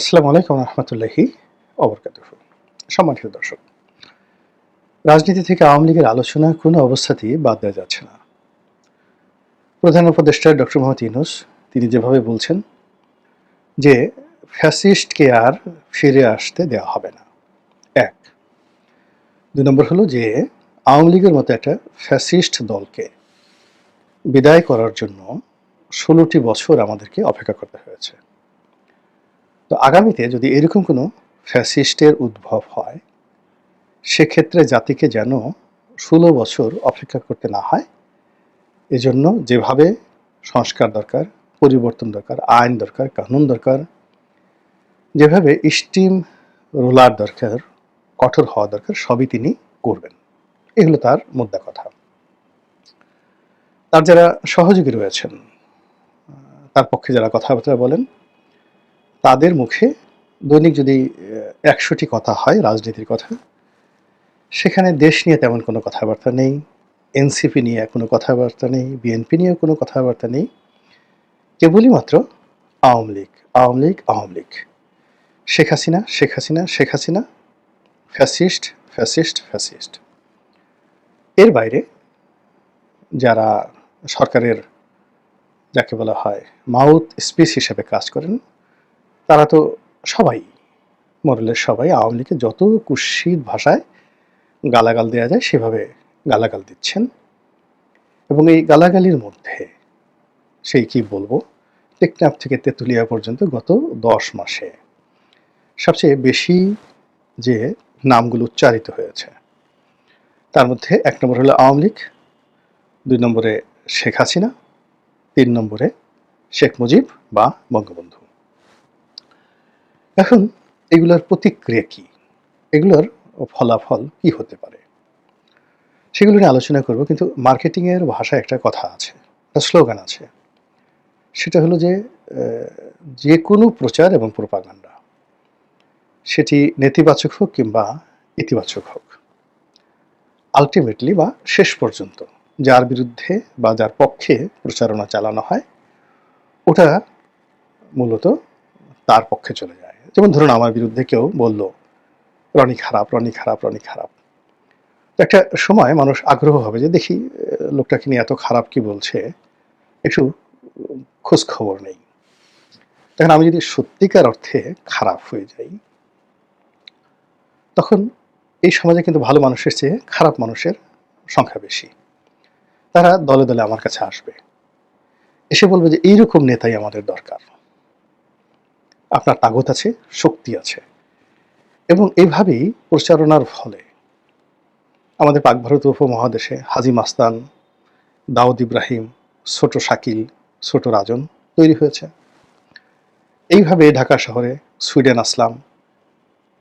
আসসালামু আলাইকুম রহমতুল্লাহি অবরকাত সম্মানিত দর্শক, রাজনীতি থেকে আওয়ামী লীগের আলোচনা কোনো অবস্থাতেই বাদ দেওয়া যাচ্ছে না। প্রধান উপদেষ্টা ডক্টর মোহাম্মদ ইউনুস, তিনি যেভাবে বলছেন যে ফ্যাসিস্টকে আর ফিরে আসতে দেওয়া হবে না। এক দুই নম্বর হলো যে আওয়ামী লীগের মতো একটা ফ্যাসিস্ট দলকে বিদায় করার জন্য ষোলোটি বছর আমাদেরকে অপেক্ষা করতে হয়েছে। তো আগামীতে যদি এরকম কোনো ফ্যাসিস্টের উদ্ভব হয়, সেক্ষেত্রে জাতিকে যেন ষোলো বছর অপেক্ষা করতে না হয়। এজন্য যেভাবে সংস্কার দরকার, পরিবর্তন দরকার, আইন দরকার, কানুন দরকার, যেভাবে স্টিম রোলার দরকার, কঠোর হওয়া দরকার, সবই তিনি করবেন। এগুলো তার মুদ্রা কথা। তার যারা সহযোগী রয়েছেন তার পক্ষে যারা কথাবার্তা বলেন তাদের মুখে দৈনিক যদি একশোটি কথা হয়, রাজনীতির কথা, সেখানে দেশ নিয়ে তেমন কোনো কথাবার্তা নেই, এনসিপি নিয়ে কোনো কথাবার্তা নেই, বিএনপি নিয়ে কোনো কথাবার্তা নেই, কেবলই মাত্র Awami League Awami League Awami League. Sheikh Hasina Sheikh Hasina Sheikh Hasina, fascist fascist fascist. এর বাইরে যারা সরকারের, যাকে বলা হয়, মাউথ স্পিচ হিসেবে কাজ করেন তারা তো সবাই মরলের সবাই, আওয়ামী লীগের যত কুৎসিত ভাষায় গালাগাল দেওয়া যায়, সেভাবে গালাগাল দিচ্ছেন। এবং এই গালাগালির মধ্যে সেই কি বলব, টেকনাফ থেকে তেঁতুলিয়া পর্যন্ত গত দশ মাসে সবচেয়ে বেশি যে নামগুলো উচ্চারিত হয়েছে, তার মধ্যে এক নম্বর হলো আওয়ামী লীগ, দুই নম্বরে শেখ হাসিনা, তিন নম্বরে শেখ মুজিব বা বঙ্গবন্ধু। এখন এগুলোর প্রতিক্রিয়া কি? এগুলোর ফলাফল কি হতে পারে? সেগুলো নিয়ে আলোচনা করব, কিন্তু মার্কেটিংয়ের ভাষায় একটা কথা আছে, একটা স্লোগান আছে। সেটা হলো যে যে কোনো প্রচার এবং প্রোপাগান্ডা, সেটি নেতিবাচক হোক কিংবা ইতিবাচক হোক, আলটিমেটলি বা শেষ পর্যন্ত যার বিরুদ্ধে বা যার পক্ষে প্রচারণা চালানো হয়, ওটা মূলত তার পক্ষে চলে যায়। যেমন ধরুন আমার বিরুদ্ধে কেউ বলল, রনি খারাপ রনি খারাপ রনি খারাপ। একটা সময় মানুষ আগ্রহ হবে যে দেখি লোকটাকে নিয়ে এত খারাপ কি বলছে, একটু খোঁজ খবর নেই। তখন আমি যদি সত্যিকার অর্থে খারাপ হয়ে যাই, তখন এই সমাজে কিন্তু ভালো মানুষের চেয়ে খারাপ মানুষের সংখ্যা বেশি। তারা দলে দলে আমার কাছে আসবে। এসে বলবে যে এইরকম নেতাই আমাদের দরকার। আপনার তাগত আছে, শক্তি আছে। এবং এভাবেই প্রচারণার ফলে আমাদের পাক ভারত উপমহাদেশে হাজি মাস্তান, দাউদ ইব্রাহিম, ছোট শাকিল, ছোট রাজন তৈরি হয়েছে। এইভাবে ঢাকা শহরে সুইডেন আসলাম,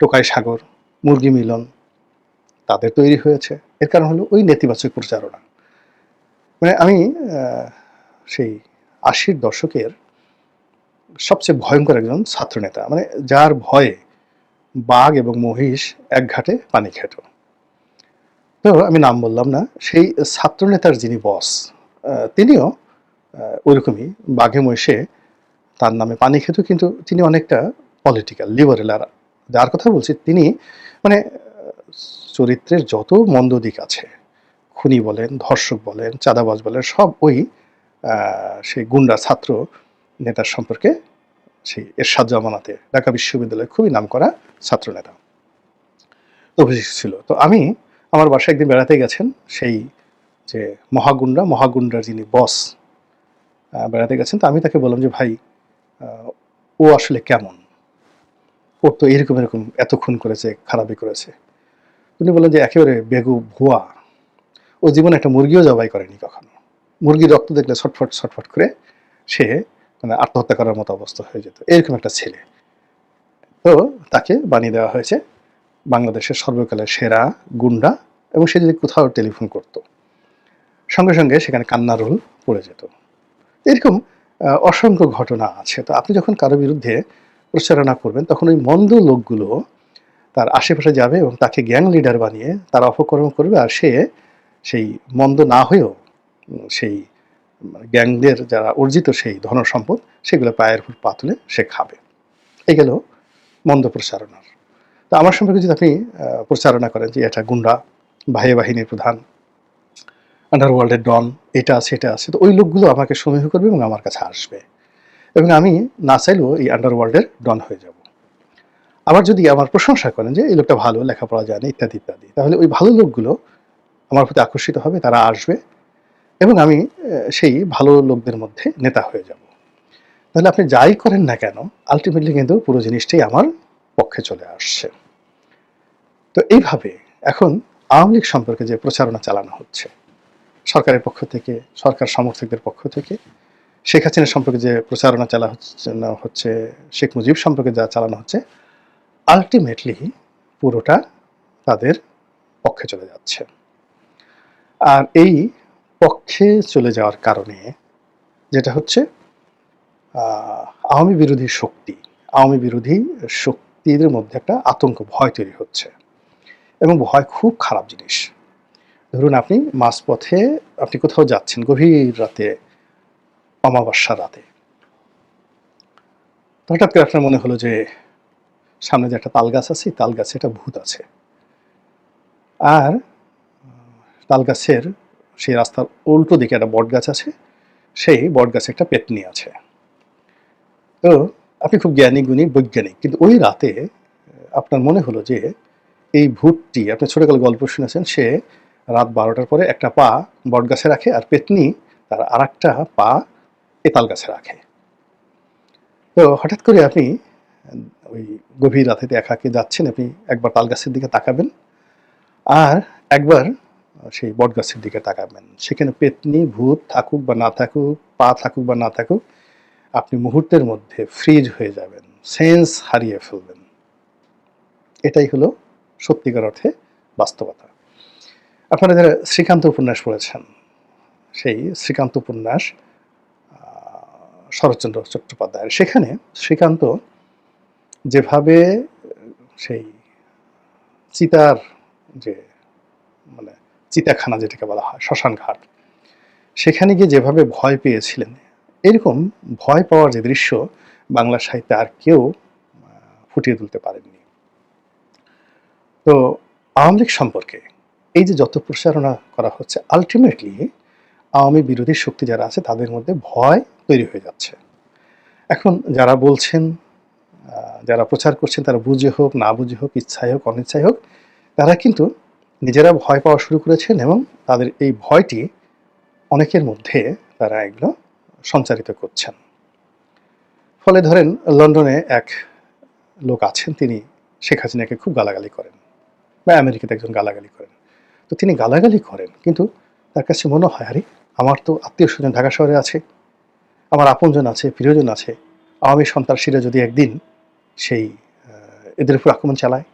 টোকাই সাগর, মুরগি মিলন তাদের তৈরি হয়েছে। এর কারণ হলো ওই নেতিবাচক প্রচারণা। মানে আমি সেই আশির দশকের সবচেয়ে ভয়ঙ্কর একজন ছাত্রনেতা। মানে যার ভয়ে বাঘ এবং মহিষ এক ঘাটে পানি খেত। তো আমি নাম বললাম না, সেই ছাত্রনেতার যিনি বস তিনিও ওইরকমই বাঘে, মহিষে তার নামে পানি খেত, কিন্তু তিনি অনেকটা পলিটিক্যাল লিবারেল আর যার কথা বলছি, তিনি মানে চরিত্রের যত মন্দ দিক আছে, খুনি বলেন, ধর্ষক বলেন, চাঁদাবাজ বলেন, সব ওই সেই গুন্ডা ছাত্র নেতার সম্পর্কে সেই এরশাদ জামানাতে ঢাকা বিশ্ববিদ্যালয়ে খুবই নাম করা ছাত্র নেতা অভিষেক ছিল। তো আমি আমার বাসায় একদিন বেড়াতে গেছেন, সেই যে মহাগুন্ডা, মহাগুন্ডার যিনি বস বেড়াতে গেছেন, তো আমি তাকে বললাম যে, ভাই ও আসলে কেমন? ওর তো এরকম এরকম এত খুন করেছে, খারাপই করেছে। উনি বললেন যে, একেবারে বেগু ভুয়া। ও জীবনে একটা মুরগিও জবাই করেনি কখনো। মুরগির রক্ত দেখলে ছটফট ছটফট করে সে মানে আত্মহত্যা করার মতো অবস্থা হয়ে যেত। এরকম একটা ছেলে। তো তাকে বানিয়ে দেওয়া হয়েছে বাংলাদেশের সর্বকালের সেরা গুন্ডা এবং সে যদি কোথাও টেলিফোন করত। সঙ্গে সঙ্গে সেখানে কান্না রোল পড়ে যেত। এরকম অসংখ্য ঘটনা আছে। তো আপনি যখন কারও বিরুদ্ধে প্রচারণা করবেন, তখন ওই মন্দ লোকগুলো তার আশেপাশে যাবে এবং তাকে গ্যাং লিডার বানিয়ে তার অপকর্ম করবে আর সে সেই মন্দ না হয়েও সেই গ্যাংদের যারা অর্জিত সেই ধন সম্পদ সেগুলো পায়ের উপর পাতলে সে খাবে। এই গেল মন্দ প্রচারণার। তো আমার সম্পর্কে যদি আপনি প্রচারণা করেন যে এটা গুন্ডা বাহিনী বাহিনীর প্রধান আন্ডারওয়ার্ল্ডের ডন, এটা আছে এটা আছে, তো ওই লোকগুলো আমাকে সমীহ করবে এবং আমার কাছে আসবে। এবং আমি না চাইলেও এই আন্ডারওয়ার্ল্ডের ডন হয়ে যাব। আবার যদি আমার প্রশংসা করেন যে এই লোকটা ভালো, লেখাপড়া জানে, ইত্যাদি ইত্যাদি, তাহলে ওই ভালো লোকগুলো আমার প্রতি আকর্ষিত হবে, তারা আসবে এবং আমি সেই ভালো লোকদের মধ্যে নেতা হয়ে যাব। তাহলে আপনি যাই করেন না কেন আলটিমেটলি কিন্তু পুরো জিনিসটাই আমার পক্ষে চলে আসছে। তো এইভাবে এখন আওয়ামী লীগ সম্পর্কে যে প্রচারণা চালানো হচ্ছে, সরকারের পক্ষ থেকে, সরকার সমর্থকদের পক্ষ থেকে, শেখ হাসিনা সম্পর্কে যে প্রচারণা চালা হচ্ছে শেখ মুজিব সম্পর্কে যা চালানো হচ্ছে আলটিমেটলি পুরোটা তাদের পক্ষে চলে যাচ্ছে। আর এই পক্ষে চলে যাওয়ার কারণে, যেটা হচ্ছে আওয়ামী বিরোধী শক্তি, আওয়ামী বিরোধী শক্তির মধ্যে একটা আতঙ্ক, ভয় তৈরি হচ্ছে। এবং ভয় খুব খারাপ জিনিস। ধরুন আপনি মাঝপথে, আপনি কোথাও যাচ্ছেন গভীর রাতে অমাবস্যা রাতে। হঠাৎ করে আপনার মনে হলো যে, সামনে যে একটা তাল গাছ আছে তাল গাছে একটা ভূত আছে। আর তাল গাছের সেই রাস্তার উল্টো দিকে একটা বট গাছ আছে, সেই বট গাছে একটা পেতনি আছে। তো আপনি খুব জ্ঞানী, গুণী, বৈজ্ঞানিক, কিন্তু ওই রাতে আপনার মনে হলো যে এই ভূতটি, আপনি ছোটকালে গল্প শুনেছেন, সে রাত বারোটার পরে একটা পা বট গাছে রাখে আর পেতনি তার আর একটা পা এ তাল গাছে রাখে। তো হঠাৎ করে আপনি, ওই গভীর রাতে একাকে যাচ্ছেন, আপনি একবার তাল গাছের দিকে তাকাবেন আর একবার সেই বট গাছের দিকে তাকাবেন। সেখানে পেতনি, ভূত থাকুক বা না থাকুক, পা থাকুক বা না থাকুক, আপনি মুহূর্তের মধ্যে ফ্রিজ হয়ে যাবেন, সেন্স হারিয়ে ফেলবেন। এটাই হলো সত্যিকার অর্থে বাস্তবতা। আপনারা যারা শ্রীকান্ত উপন্যাস পড়েছেন, সেই শ্রীকান্ত উপন্যাস শরৎচন্দ্র চট্টোপাধ্যায়ের। সেখানে শ্রীকান্ত যেভাবে সেই চিতার যে মানে চিতাখানা যেটাকে বলা হয় শ্মশান ঘাট সেখানে গিয়ে যেভাবে ভয় পেয়েছিলেন, এরকম ভয় পাওয়ার যে দৃশ্য বাংলা সাহিত্যে আর কেউ ফুটিয়ে তুলতে পারেননি। তো আওয়ামী লীগ সম্পর্কে এই যে যত প্রচারণা করা হচ্ছে আলটিমেটলি আওয়ামী বিরোধী শক্তি যারা আছে, তাদের মধ্যে ভয় তৈরি হয়ে যাচ্ছে। এখন যারা বলছেন যারা প্রচার করছেন, তারা বুঝে হোক, না বুঝে হোক, ইচ্ছায় হোক, অনিচ্ছায় হোক, তারা কিন্তু নিজেরা ভয় পাওয়া শুরু করেছেন এবং তাদের এই ভয়টি অনেকের মধ্যে তারা এগুলো সঞ্চারিত করছেন। ফলে ধরেন, লন্ডনে এক লোক আছেন, তিনি শেখ হাসিনাকে খুব গালাগালি করেন বা আমেরিকাতে একজন গালাগালি করেন। তো তিনি গালাগালি করেন, কিন্তু তার কাছে মনে হয়, আরে, আমার তো আত্মীয় স্বজন ঢাকা শহরে আছে, আমার আপনজন আছে, প্রিয়জন আছে, আওয়ামী সন্ত্রাসীরা যদি একদিন সেই এদের উপর আক্রমণ চালায়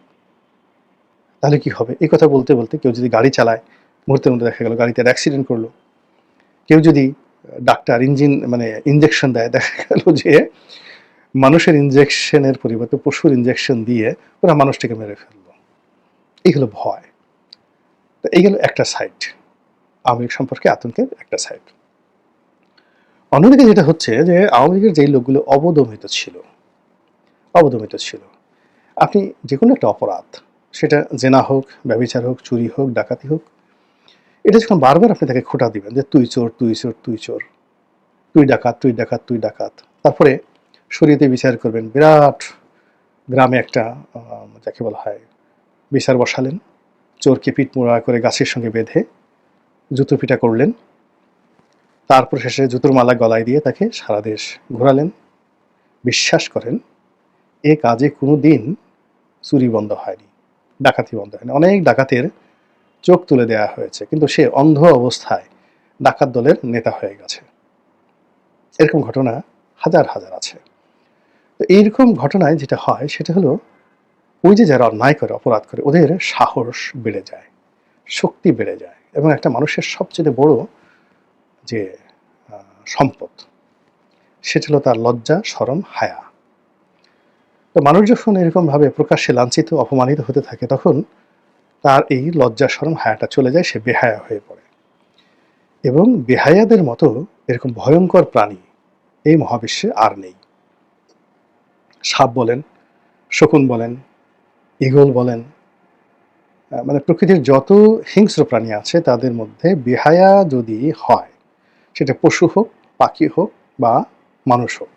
তাহলে কি হবে? এই কথা বলতে বলতে কেউ যদি গাড়ি চালায়, মুহূর্তের মধ্যে দেখা গেল গাড়িতে অ্যাক্সিডেন্ট করল। কেউ যদি ডাক্তার ইঞ্জিন মানে ইঞ্জেকশন দেয়, দেখা গেল যে মানুষের ইঞ্জেকশনের পরিবর্তে পশুর ইঞ্জেকশন দিয়ে ওরা মানুষটাকে মেরে ফেলল। এই হলো ভয়। তো এই গেল একটা সাইড আওয়ামী লীগ সম্পর্কে আতঙ্কের একটা সাইড অন্যদিকে যেটা হচ্ছে যে আওয়ামী লীগের যেই লোকগুলো অবদমিত ছিল অবদমিত ছিল। আপনি যে কোনো একটা অপরাধ সেটা জেনা হোক, ব্যবচার হোক, চুরি হোক, ডাকাতি হোক, এটা যখন বারবার আপনি তাকে খোটা দিবেন যে তুই চোর তুই চোর তুই চোর, তুই ডাকাত তুই ডাকাত তুই ডাকাত। তারপরে শরীয়তে বিচার করবেন, বিরাট গ্রামে একটা যাকে বলা হয়, বিচার বসালেন, চোরকে পিঠ মোড়া করে গাছের সঙ্গে বেঁধে জুতো পিটা করলেন, তারপর শেষে জুতোর মালা গলায় দিয়ে তাকে সারা দেশ ঘোরালেন, বিশ্বাস করেন, এ কাজে কোনো দিন চুরি বন্ধ হয়নি। ডাকাতি বন্ধ হয়নি। অনেক ডাকাতের চোখ তুলে দেওয়া হয়েছে, কিন্তু সে অন্ধ অবস্থায় ডাকাত দলের নেতা হয়ে গেছে। এরকম ঘটনা হাজার হাজার আছে। তো এইরকম ঘটনায় যেটা হয়, সেটা হলো ওই যে যারা অন্যায় করে, অপরাধ করে, ওদের সাহস বেড়ে যায়, শক্তি বেড়ে যায়, এবং একটা মানুষের সবচেয়ে বড় যে সম্পদ, সেটা হলো তার লজ্জা সরম হায়া। তো মানুষ যখন এরকমভাবে প্রকাশ্যে লাঞ্ছিত, অপমানিত হতে থাকে তখন তার এই লজ্জা সরম হায়াটা চলে যায়, সে বেহায়া হয়ে পড়ে। এবং বেহায়াদের মতো এরকম ভয়ঙ্কর প্রাণী এই মহাবিশ্বে আর নেই। সাপ বলেন, শকুন বলেন, ঈগল বলেন মানে প্রকৃতির যত হিংস্র প্রাণী আছে তাদের মধ্যে বেহায়া যদি হয়, সেটা পশু হোক, পাখি হোক বা মানুষ হোক